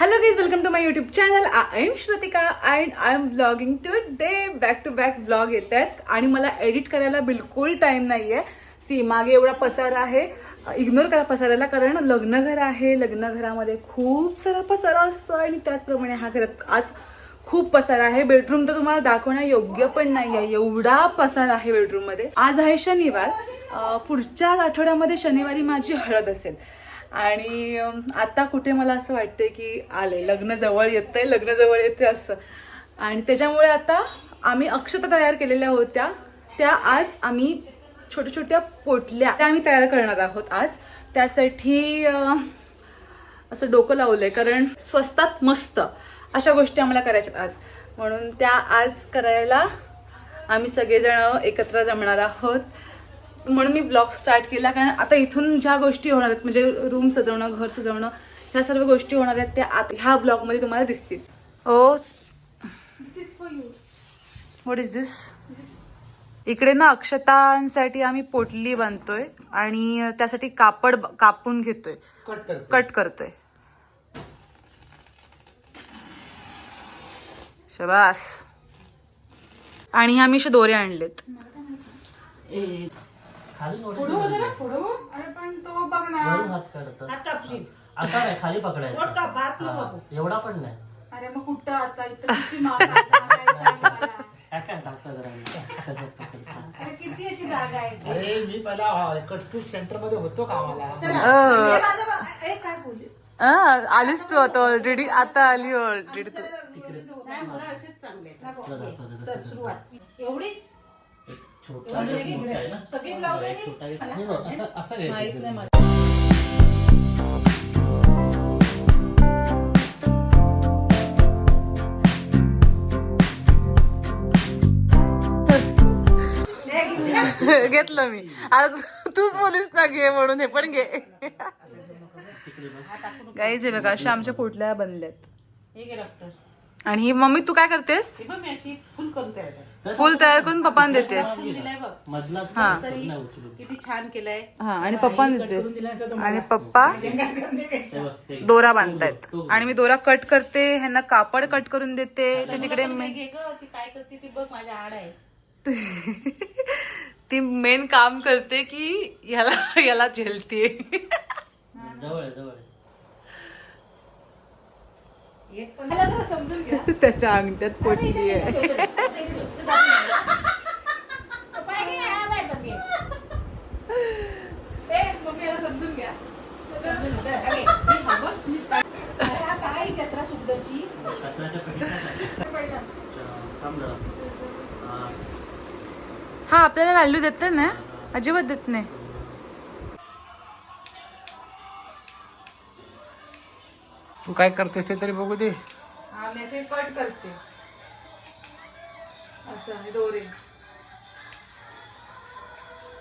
Hello welcome to my YouTube channel I am Shrutika and I am blogging today back to back blog येत आहेत आणि मला edit करायला बिलकुल time आहे सी मागे एवढा पसारा आहे. इग्नोर करा पसाराला कारण लग्नघर आहे. लग्नघरामध्ये खूप सारा पसारा असतो आणि त्याचप्रमाणे हा घरात आज खूप पसारा आहे. बेडरूम तर तुम्हाला दाखवणं योग्य पण नाही आहे एवढा पसारा आहे बेडरूममध्ये आज आहे शनिवार. पुढच्या आठवड्यामध्ये शनिवारी माझी हळद असेल. आणि आता कुठे मला असं वाटते की आले लग्न जवळ आहे लग्न जवळ येते असं. आणि त्याच्यामुळे आता आम्ही अक्षता तयार केलेल्या होत्या. त्या आज आम्ही छोट्या छोट्या पोटल्या त्या आम्ही तयार करणार आहोत आज. त्यासाठी असं डोकं लावलंय कारण स्वस्तात मस्त अशा गोष्टी आम्हाला करायच्यात आज. म्हणून त्या आज करायला आम्ही सगळेजण एकत्र जमणार आहोत. म्हणून मी ब्लॉग स्टार्ट केला कारण आता इथून ज्या गोष्टी होणार आहेत म्हणजे रूम सजवणं घर सजवणं ह्या सर्व गोष्टी होणार आहेत त्या आत ह्या ब्लॉगमध्ये तुम्हाला दिसतील. ओ व्हॉट इज दिस इकडे ना अक्षतांसाठी आम्ही पोटली बांधतोय आणि त्यासाठी कापड कापून घेतोय. कट कर कट करतोय. शबास. आणि मी असे दोरे आणलेत. खाली नोटीस अरे पण तो बघ वरून हात काढतात हात कापशील. असा नाही खाली पकडायचा. पोट काप, हात नको. हा, कापू. एवढा पण नाही. अरे मग कुठं आता? इथं किती माग आहे? सांग मला. काय काय टाकता जरा कसं पकडता. अरे किती अशी जागा आहे? अरे मी पहिला कटस्पीड सेंटरमध्ये होतो कामाला अ, काय बोलली? अ, आलीस तू आता ऑलरेडी आता आली ऑलरेडी तू. सुरुवात. एवढी? एक छोटा एक मोठा आहे ना? सगळी ब्लाऊज एक छोटा एक नाही बघ, असं असं घ्यायचं घेतलं मी. आता तू- तूच बोलीस ना घे म्हणून हे पण घे. तिकडे बघ. गाईज हे बघा अशा आमच्या पोटल्या बनल्यात. हे घे डॉक्टर. आणि ही मम्मी तू काय करतेस? हे बघ मी अशी फुल करून तयार फुल तयार करून पप्पांना देतेस. मधला हा. नाही उचलून किती छान केलंय. हा आणि पप्पांना देतेस. आणि पप्पा हे बघ, ते. दोरा बांधतायत. आणि मी दोरा कट करते ह्यांना कापड कट करून देते. ते तिकडे मला पण मे- घे ग ती काय करते ती बघ माझ्या आड आहे. ती मेन काम करते की ह्याला याला झेलते जवळ आहे जवळ आहे एक पण मला जरा समजून घ्या त्याच्या अंगठ्यात पोटली आहे. हा हा. ही हा हा. हा आपल्याला व्हॅल्यू देते ना? अजिबात देत नाही. तू काय करतेस ते तरी बघू दे. हा असे कट करते. असं हे दोरे.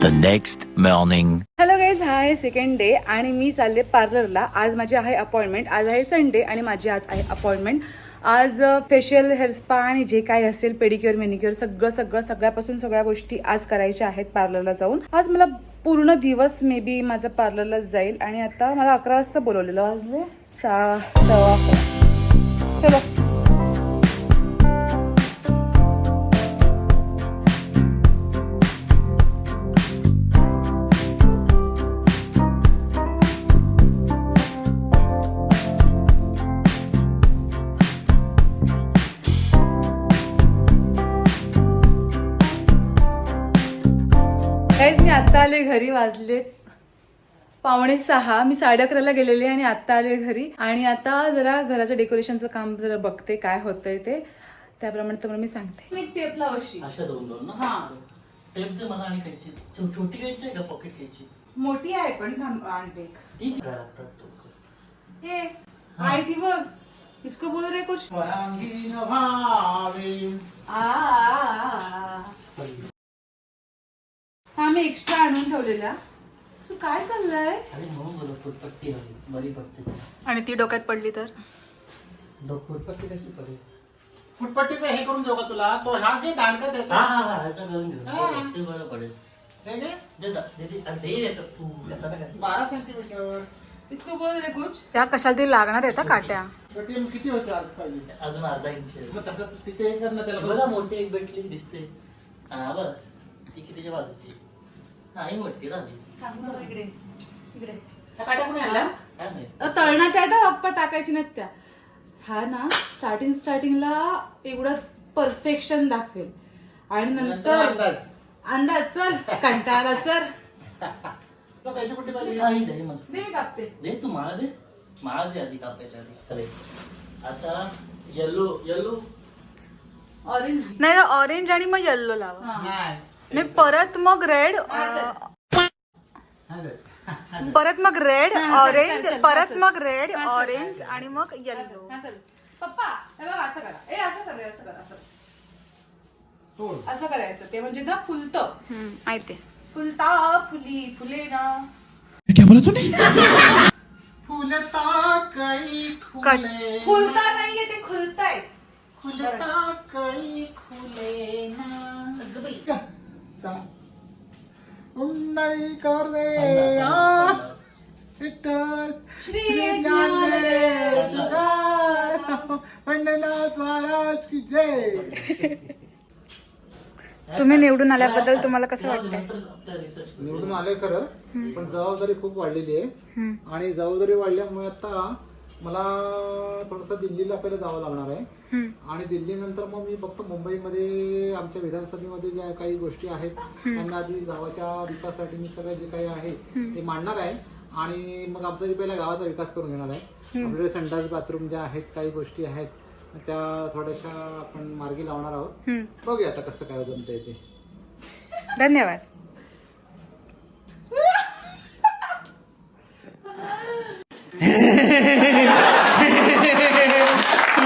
The next morning. Hello guys हा आहे सेकंड डे आणि मी चालले पार्लरला आज माझी आहे अपॉइंटमेंट आज आहे संडे आणि माझी आज आहे अपॉइंटमेंट आज फेशियल हेअर स्पा आणि जे काही असेल पेडिक्युअर मेनिक्युअर सगळं सगळं सगळ्यापासून सगळ्या गोष्टी आज करायच्या आहेत पार्लरला जाऊन. आज मला पूर्ण दिवस मे बी माझं पार्लरला जाईल. आणि आता मला अकरा वाजता बोलवलेलं वाजले. सहा सव्वा चलो. गाईज मी आत्ता आले घरी वाजले पावणे सहा मी साडे अकराला गेलेले आणि आत्ता आले घरी. आणि आता जरा घराचं डेकोरेशनचं काम जरा बघते काय होतंय ते. त्याप्रमाणे तुम्हाला मी सांगते. मी टेप लावशी अशा दोन दोन ना? हा. टेप दे मला आणि छो- छोटी आहे का पॉकेट मोठी आहे पण थांब आणते. ती घरात टाकतो. हे आई थी बघ. इसको बोल रे कुछ. आ, आ, आ. हा मी एक्स्ट्रा आणून ठेवलेला. काय चाललंय? अरे म्हणून बोलत फुटपट्टी हवी बरी आणि ती डोक्यात पडली तर? डोक फुटपट्टी कशी पडेल? फुटपट्टीचं हे करून देऊ का तुला? तो हा घे दांडका हा त्याचा हा हा ह्याचा करून घेऊ. हा. ते बरं पडेल. हे घे दे दा- दे दे- अरे दे तू. बारा सेंटीमीटर इसको बोल रे कुछ. या कशाला तरी लागणार आहेत हा काट्या? किती होते आज पाहिजे? अजून अर्धा इंच आहे. मग तसं तिथे हे कर ना त्याला बघा मोठी एक भेटली दिसते. हा बस. ती कितीच्या बाजूची? हा ही मोठी झाली इकडे. इकडे. तळणाच्या आहेत हा, अप्पा टाकायची नाहीत त्या. हा ना स्टार्टिंग स्टार्टिंगला एवढं परफेक्शन दाखवेल. आणि नंतर अंदाज. अंदाज चल कंटाळा चल. दे, मी कापते. दे तू माळा दे. माळा दे आधी कापायच्या आधी. आता येलो येलो ऑरेंज नाही ना ऑरेंज आणि मग येल्लो लावा. नाही नाही परत मग रेड. परत मग रेड ऑरेंज परत. मग रेड ऑरेंज आणि मग हा चल. पप्पा हे बघ असं करा. ए असं कर असं कर असं असं करायचं. ते म्हणजे ना फुलतं. माहिती. फुलता फुली फुले ना. फुलता कळी खुले फुलता नाहीये ते खुलताय फुलता कळी खुले ना. ता- उन्नई कर रे आ, विठ्ठल श्री ज्ञानदेव तुकाराम, पंढरनाथ महाराज की जय। तुम्ही निवडून आल्याबद्दल तुम्हाला कसं वाटतंय? निवडून आले खरं पण जबाबदारी खूप वाढलेली आहे. आणि जबाबदारी वाढल्यामुळे आता मला थोडस दिल्लीला पहिलं जावं लागणार आहे. आणि दिल्लीनंतर मग मी फक्त मुंबईमध्ये आमच्या विधानसभेमध्ये ज्या काही गोष्टी आहेत त्यांना आधी गावाच्या विकासासाठी मी सगळं जे काही आहे ते मांडणार आहे. आणि मग आमचा पहिला गावाचा विकास करून घेणार आहे. आपल्याकडे संडास बाथरूम ज्या आहेत काही गोष्टी आहेत त्या थोड्याशा आपण मार्गी लावणार आहोत. बघूया आता कसं काय जमतंय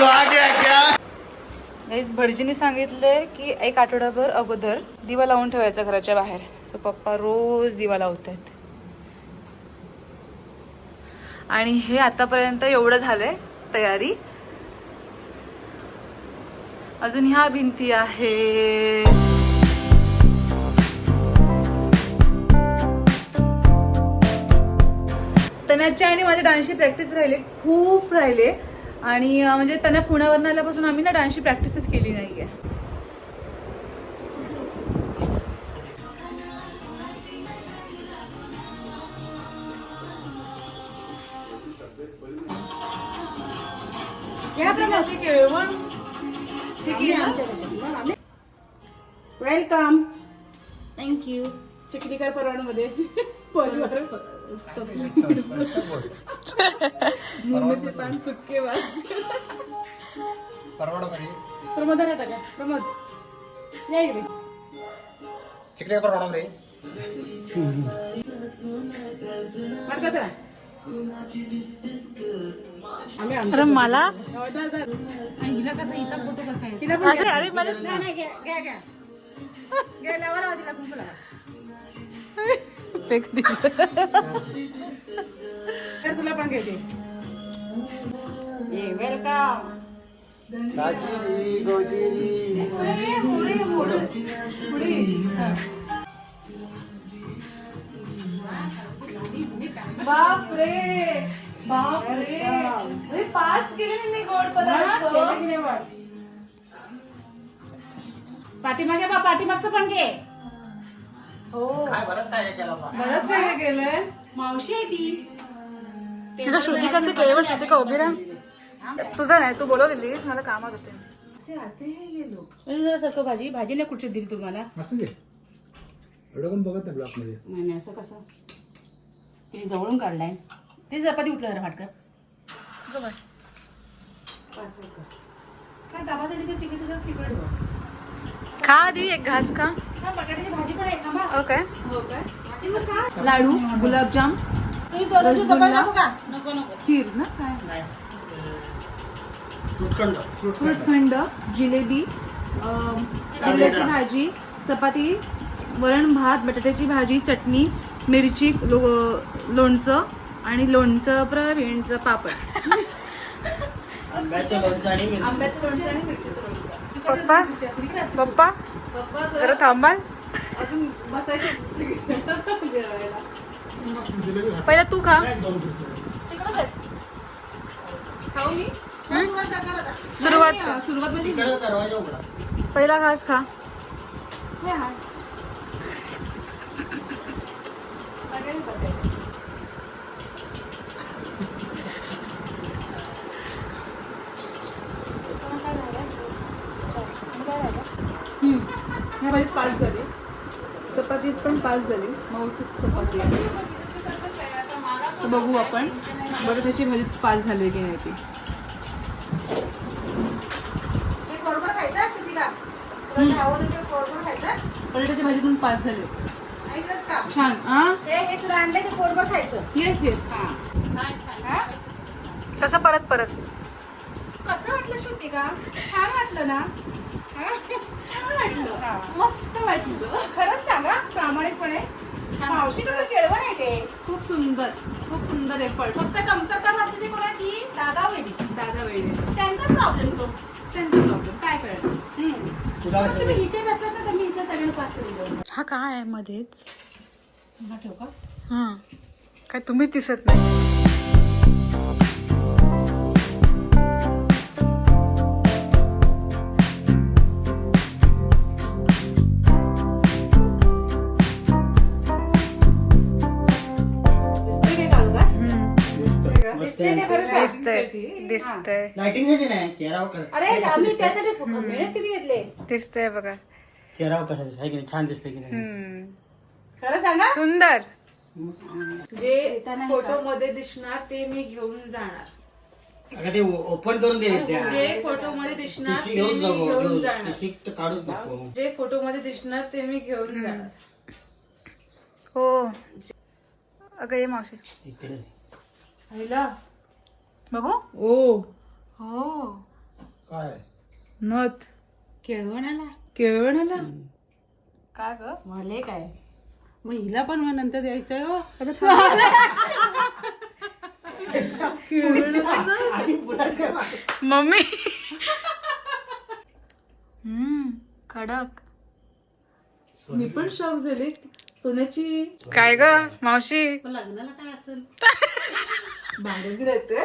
ते धन्यवाद गाईस भटजीने सांगितलंय की एक आठवडाभर अगोदर दिवा लावून ठेवायचा घराच्या बाहेर. सो पप्पा रोज दिवा लावत आहेत आणि हे आतापर्यंत एवढं झालंय तयारी. अजून ह्या भिंती आहे तन्याची आणि माझ्या डान्सची प्रॅक्टिस राहिली खूप राहिले. आणि म्हणजे त्यांना पुण्यावरून आल्यापासून आम्ही ना डान्सची प्रॅक्टिसच केली नाहीये. त्याची केळवण हे केली? ना? वेलकम थँक्यू चिखलीकर परवाडमध्ये परिवार मुंबई से पान बाद परवाडा प्रमोद आहे का प्रमोद या इकडे परवाडा आमच्या- अरे मला हो, घ्या. अरे मला नाही, नाही, घ्या, घ्या, घ्या. घ्या, लावा, लावा तिला कुंकू लावा. फेक तुला पण घेते. बापरे बापरे. पाच केले नाही गोड पदार्थ? पाठीमागे बा पाठीमागचं पण घे. हो. काय काय केलं? बरंच केलंय? मावशी आहे ती. तुझं श्रुतिकाचं केलं श्रुतिका उभी राहा तुझं नाही तू बोलवलेलीस मला कामात होते असे आते हैं ये लोग अरे जरा सारखं भाजी भाजी नाही कुठची दिली तुम्हाला? असू दे. एवढं कोण बघत नाही ब्लॉकमध्ये नाही नाही असं कसं? ते जवळून काढलाय. ते चपाती उठलं जरा फाटकर काय डबा झाली का चिकन जरा तिकडे ठेवा. खा आधी एक घास खा. हा बटाट्याची भाजी पण आहे थांबा ओके. हो. लाडू गुलाबजाम रसगुल्ला. खीर ना? काय? फ्रूटखंड. जिलेबी अं, तिरड्याची भाजी चपाती वरण भात बटाट्याची भाजी चटणी मिरची लो- लोणचं आणि लोणचं प्रवीणचं पापड. आंब्याचं लोणचं आणि मिरची. आंब्याचं लोणचं आणि मिरचीचं लोणचं. पप्पा? पप्पा? पप्पा जरा थांबाल पहिला तू खा. सुरुवात. सुरुवात. सुरुवात म्हणजे पहिला घास खा हे हाय. सगळ्यांनी बसायचं. कोण काय राहिलंय? कोण काय राहिलंय? ह्या भाजीत पाच झाले पाच झाली. मऊसूत चपाती तर बघू आपण. बरं त्याची भाजीत पाच झाले की नाही ती. बटाट्याची भाजी पण पाच झाले. छान. हा हे हे येस येस हा? तसं परत परत. कसं वाटलं श्रुती का छान वाटलं ना? छान वाटलं. मस्त वाटलं. खरंच सांगा प्रामाणिकपणे. मावशी तुझं केळवण आहे ते. खूप सुंदर खूप सुंदर एफर्ट फक्त कमतरता भासते ती कोणाची? दादा वहिनी. दादा वेळे त्यांचा प्रॉब्लेम तो. त्यांचा प्रॉब्लेम काय कळलं? तुम्ही इथे बसलात ना तर मी इथे सगळ्यांना पास करून हा काय आहे मध्येच? ठेव का? हा. काय तुम्हीच दिसत नाही. दिसतंय काय खरं सांग. दिसतंय दिसतंय. लाइटिंगसाठी नाही चेहराव कसा अरे आम्ही त्यासाठी मेहनत किती घेतले? दिसतंय बघा. चेहराव कसा दिसत की नाही? छान दिसते की नाही? हम्म. खरं सांगा? सुंदर. जे फोटो मध्ये दिसणार ते मी घेऊन जाणार. अगं ते ओपन करून दे विद्या जे फोटो मध्ये दिसणार पिशवी ते घेऊच मी नको घेऊन जाणार. पिशवी तर काढूच नको जे फोटो मध्ये दिसणार ते मी घेऊन जाणार. हो. अगं ये मावशी. इकडे पहिला बघू? ओ. हो. काय? नथ. केळवणाला केळवणाला का ग? मले काय? मग हिला पण मग नंतर द्यायचंय हो. मम्मी. हम्म कडक. मी पण शॉक झाले. सोन्याची काय ग मावशी? लग्नाला काय असेल? भाडं राहते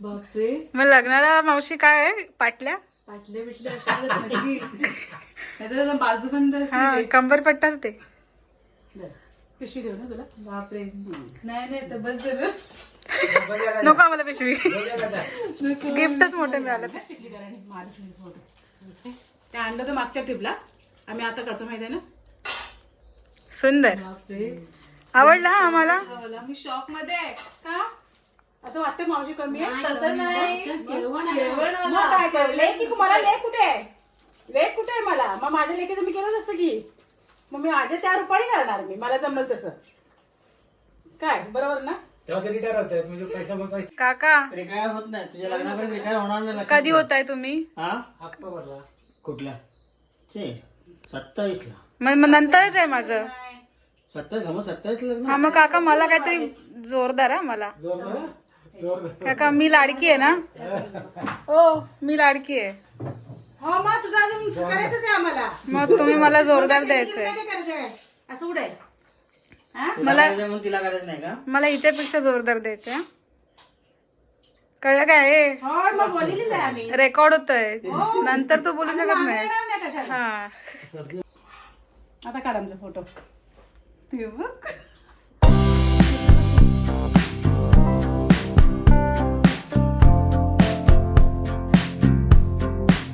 बापरे मग लग्नाला मावशी काय आहे? पाटल्या? पाटल्या बिटल्या अशा धडकी नाहीतर बाजूबंद हा असेल कंबरपट्टाच ते पिशवी देऊ ना तुला? बापरे. नाही नाही तर बस झालं नको आम्हाला पिशवी. गिफ्टच मोठं मिळालं. ते आणलं तर मागच्या ट्रिपला आम्ही आता करतो माहिती आहे ना? सुंदर. बापरे. आवडला हा आम्हाला? मी शॉकमध्ये आहे. का? असं वाटतं मावशी कमी आहे? तसं नाही मग काय कर लेख की मला लेख कुठे आहे? लेख कुठे आहे मला? मग माझ्या लेखीचं मी केलंच असतं की. मग मी माझ्या त्या रुपाणी करणार मी. मला जमल तसं. काय? बरोबर ना? तेव्हा ते रिटायर होत. आहेत म्हणजे पैसा मग पैसा काका. रिटायर होत नाही. तुझ्या लग्नापर्यंत रिटायर होणार नाही लक्षात कधी ठेव. होत आहे तुम्ही? हा? ऑक्टोबरला. कुठला? चे सत्तावीस ला मग मग नंतरच आहे माझं. सत्तावीस मग सत्तावीस लग्न हा मग काका मला काहीतरी जोरदार हा मला. जोरदार जोरदार. काका मी लाडकी आहे ना? ओ मी लाडकी आहे. हो मग तुझं अजून करायचंच आहे आम्हाला. मग तुम्ही मला जोरदार द्यायचंय. काय काय करायचं आहे असं कुठे आहे. हा? तुला करायचं म्हणून तिला करायचं नाही का? मला हिच्यापेक्षा जोरदार द्यायचंय हा. कळलं काय? हो मग बोललीच आहे आम्ही. रेकॉर्ड होतोय. नंतर तू बोलू शकत नाही. येणार नाही कशाला. हा. आता काढ आमचा फोटो. ते बघ